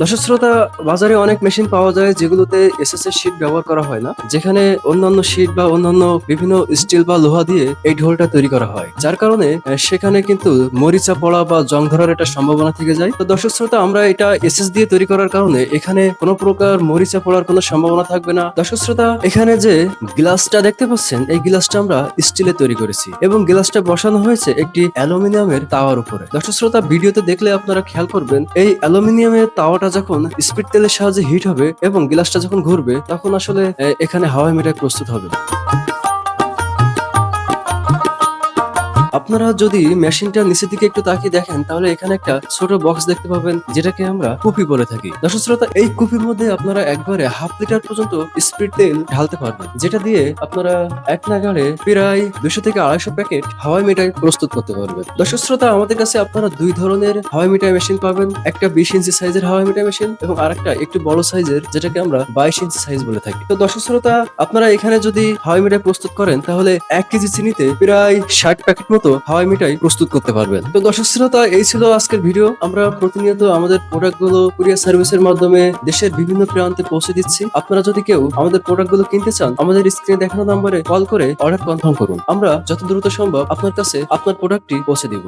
দর্শক শ্রোতা বাজারে অনেক মেশিন পাওয়া যায় যেগুলোতে এসএস এর শীট ব্যবহার করা হয় না, যেখানে অন্যান্য শীট বা অন্যান্য বিভিন্ন স্টিল বা লোহা দিয়ে এই ঢোলটা তৈরি করা হয়। যার কারণে সেখানে কিন্তু মরিচা পড়া বা জং ধরার একটা সম্ভাবনা থেকে যায়। তো দর্শক শ্রোতা আমরা এটা এসএস দিয়ে তৈরি করার কারণে এখানে কোনো প্রকার মরিচা পড়ার কোনো সম্ভাবনা থাকবে না। দর্শক শ্রোতা এখানে যে গ্লাসটা দেখতে পাচ্ছেন, এই গ্লাসটা আমরা স্টিলে তৈরি করেছি এবং গ্লাসটা বসানো হয়েছে একটি অ্যালুমিনিয়ামের তাওয়ার উপরে। দর্শক শ্রোতা ভিডিওতে দেখলে আপনারা খেয়াল করবেন, এই অ্যালুমিনিয়ামের তাওয়াটা যখন স্পিড তেলের সাহায্যে হিট হবে এবং গ্লাসটা যখন ঘুরবে, তখন আসলে এখানে হাওয়া মেটায় প্রস্তুত হবে। আপনারা যদি মেশিনটা নিচের দিকে একটু তাকিয়ে দেখেন, তাহলে এখানে একটা ছোট বক্স দেখতে পাবেন, যেটাকে আমরা কুপি বলে থাকি। দর্শক শ্রোতা, এই কুপির মধ্যে আপনারা একবারে হাফ লিটার পর্যন্ত স্পিড তেল ঢালতে পারবেন, যেটা দিয়ে আপনারা এক নাগাড়ে প্রায় দুশো থেকে আড়াইশো প্যাকেট হাওয়াই মিঠাই প্রস্তুত করতে পারবেন। দর্শক শ্রোতা, আমাদের কাছে আপনারা দুই ধরনের হাওয়াই মিঠাই মেশিন পাবেন, একটা বিশ ইঞ্চি সাইজের হাওয়াই মিঠাই মেশিন এবং আরেকটা একটু বড় সাইজের যেটাকে আমরা বাইশ ইঞ্চি সাইজ বলে থাকি। তো দর্শক শ্রোতা, আপনারা এখানে যদি হাওয়াই মিঠাই প্রস্তুত করেন, তাহলে এক কেজি চিনিতে প্রায় ষাট প্যাকেট মতো হাওয়াই মিঠাই প্রস্তুত করতে পারবেন। তো দর্শক শ্রোতা, এই ছিল আজকের ভিডিও। আমরা প্রতিনিয়ত আমাদের প্রোডাক্টগুলো কুরিয়ার সার্ভিসের মাধ্যমে দেশের বিভিন্ন প্রান্তে পৌঁছে দিচ্ছি। আপনারা যদি কেউ আমাদের প্রোডাক্টগুলো কিনতে চান, আমাদের স্ক্রিনে দেখানো নম্বরে কল করে অর্ডার কনফার্ম করুন। আমরা যত দ্রুত সম্ভব আপনার কাছে আপনার প্রোডাক্টটি পৌঁছে দিব।